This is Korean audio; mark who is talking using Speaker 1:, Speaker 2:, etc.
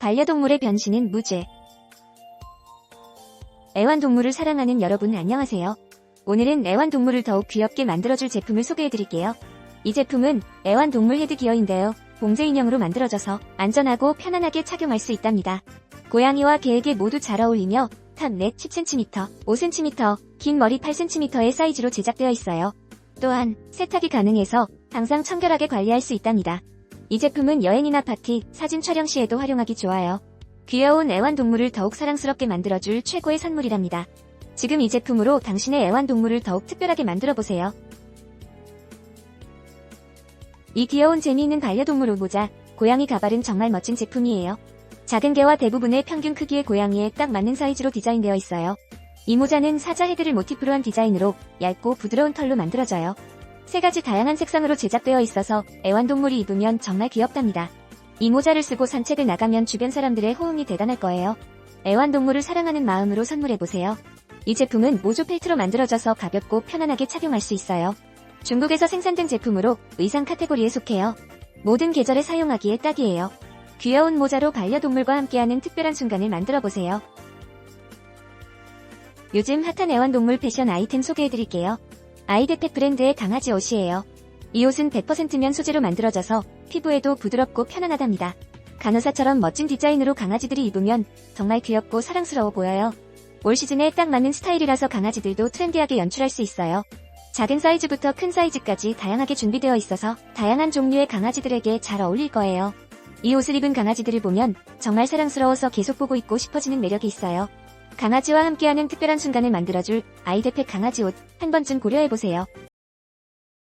Speaker 1: 반려동물의 변신은 무죄. 애완동물을 사랑하는 여러분 안녕하세요. 오늘은 애완동물을 더욱 귀엽게 만들어줄 제품을 소개해드릴게요. 이 제품은 애완동물 헤드기어인데요. 봉제 인형으로 만들어져서 안전하고 편안하게 착용할 수 있답니다. 고양이와 개에게 모두 잘 어울리며 탑넷 10cm, 5cm, 긴 머리 8cm의 사이즈로 제작되어 있어요. 또한 세탁이 가능해서 항상 청결하게 관리할 수 있답니다. 이 제품은 여행이나 파티, 사진 촬영 시에도 활용하기 좋아요. 귀여운 애완동물을 더욱 사랑스럽게 만들어줄 최고의 선물이랍니다. 지금 이 제품으로 당신의 애완동물을 더욱 특별하게 만들어보세요. 이 귀여운 재미있는 반려동물 오모자, 고양이 가발은 정말 멋진 제품이에요. 작은 개와 대부분의 평균 크기의 고양이에 딱 맞는 사이즈로 디자인되어 있어요. 이 모자는 사자 헤드를 모티프로 한 디자인으로 얇고 부드러운 털로 만들어져요. 세 가지 다양한 색상으로 제작되어 있어서 애완동물이 입으면 정말 귀엽답니다. 이 모자를 쓰고 산책을 나가면 주변 사람들의 호응이 대단할 거예요. 애완동물을 사랑하는 마음으로 선물해보세요. 이 제품은 모조 펠트로 만들어져서 가볍고 편안하게 착용할 수 있어요. 중국에서 생산된 제품으로 의상 카테고리에 속해요. 모든 계절에 사용하기에 딱이에요. 귀여운 모자로 반려동물과 함께하는 특별한 순간을 만들어보세요. 요즘 핫한 애완동물 패션 아이템 소개해드릴게요. 아이데펫 브랜드의 강아지 옷이에요. 이 옷은 100%면 소재로 만들어져서 피부에도 부드럽고 편안하답니다. 간호사처럼 멋진 디자인으로 강아지들이 입으면 정말 귀엽고 사랑스러워 보여요. 올 시즌에 딱 맞는 스타일이라서 강아지들도 트렌디하게 연출할 수 있어요. 작은 사이즈부터 큰 사이즈까지 다양하게 준비되어 있어서 다양한 종류의 강아지들에게 잘 어울릴 거예요. 이 옷을 입은 강아지들을 보면 정말 사랑스러워서 계속 보고 있고 싶어지는 매력이 있어요. 강아지와 함께하는 특별한 순간을 만들어줄 아이데펫 강아지 옷 한 번쯤 고려해보세요.